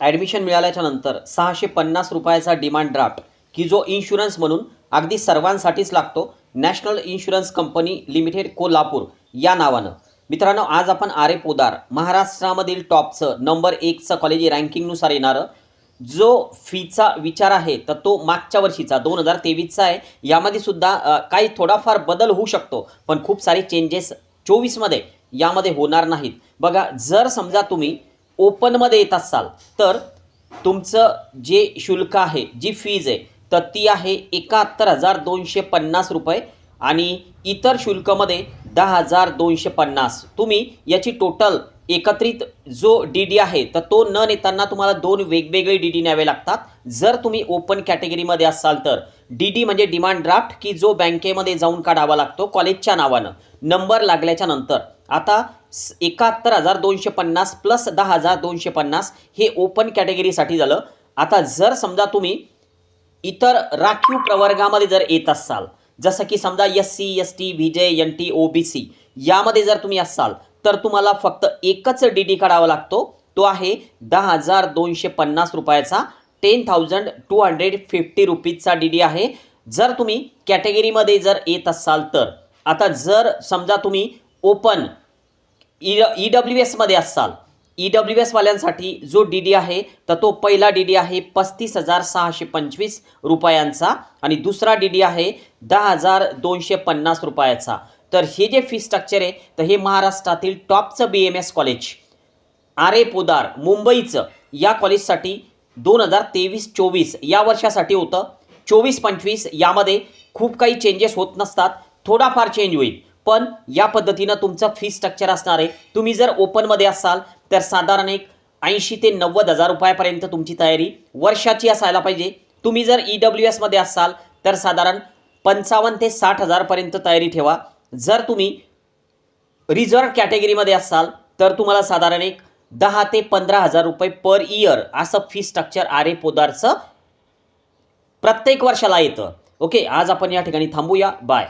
Admission मिळाल्याच्या नंतर सहाशे पन्नास रुपयाचा डिमांड ड्राफ्ट की जो इन्शुरन्स म्हणून अगदी सर्वांसाठीच लागतो national insurance company limited Kolhapur या नावानं. मित्रांनो आज आपण आरे पोदार महाराष्ट्रामधील टॉपचं नंबर एकचं कॉलेज रँकिंगनुसार येणारं जो फीचा विचार आहे तर तो मागच्या वर्षीचा दोन हजार तेवीसचा आहे. यामध्ये सुद्धा काही थोडाफार बदल होऊ शकतो पण खूप सारे चेंजेस चोवीसमध्ये यामध्ये होणार नाहीत. बघा जर समजा तुम्ही ओपनमध्ये येत असाल तर तुमचं जे शुल्क आहे जी फीज आहे तर ती आहे एकाहत्तर हजार दोनशे पन्नास रुपये आणि इतर शुल्कमध्ये दहा हजार दोनशे पन्नास. तुम्ही याची टोटल एकत्रित जो डी डी आहे तर तो न नेताना तुम्हाला दोन वेगवेगळे डी डी न्यावे लागतात. जर तुम्ही ओपन कॅटेगरीमध्ये असाल तर डी डी म्हणजे डिमांड ड्राफ्ट की जो बँकेमध्ये जाऊन काढावा लागतो कॉलेजच्या नावानं. नंबर लागल्याच्या नंतर. आता एकाहत्तर हजार दोनशे पन्नास प्लस दहा हजार दोनशे पन्नास हे ओपन कॅटेगरीसाठी झालं. आता जर समजा तुम्ही इतर राखीव प्रवर्गामध्ये जर येत असाल जसं की समजा S C S T V J N T O B C यामध्ये जर तुम्ही असाल तर तुम्हाला फक्त एकच डी डी काढावा लागतो. तो आहे दहा हजार दोनशे पन्नास रुपयाचा. Ten thousand two hundred fifty रुपीजचा D D आहे. जर तुम्ही कॅटेगरीमध्ये जर येत असाल तर आता जर समजा तुम्ही ओपन ई ई डब्ल्यू एसमध्ये असाल ई डब्ल्यू एसवाल्यांसाठी जो डी डी आहे तर तो पहिला डी डी आहे पस्तीस हजार सहाशे पंचवीस रुपयांचा आणि दुसरा डी डी आहे दहा हजार दोनशे पन्नास रुपयाचा. तर हे जे फी स्ट्रक्चर आहे तर हे महाराष्ट्रातील टॉपचं B M S college R A Podar मुंबईचं या कॉलेजसाठी दोन हजार तेवीस चोवीस या वर्षासाठी होतं. चोवीस पंचवीस यामध्ये खूप काही चेंजेस होत नसतात थोडाफार चेंज होईल. पण या पद्धतीनं तुमचं फी स्ट्रक्चर असणार आहे. तुम्ही जर ओपनमध्ये असाल तर साधारण एक ऐंशी ते नव्वद हजार रुपयापर्यंत तुमची तयारी वर्षाची असायला पाहिजे. तुम्ही जर ई डब्ल्यू एसमध्ये असाल तर साधारण पंचावन्न ते साठ हजारपर्यंत तयारी ठेवा. जर तुम्ही रिझर्व कॅटेगरीमध्ये असाल तर तुम्हाला साधारण एक दहा ते पंधरा हजार रुपये पर इयर असं फी स्ट्रक्चर आरे पोदारचं प्रत्येक वर्षाला येतं. ओके आज आपण या ठिकाणी थांबूया. बाय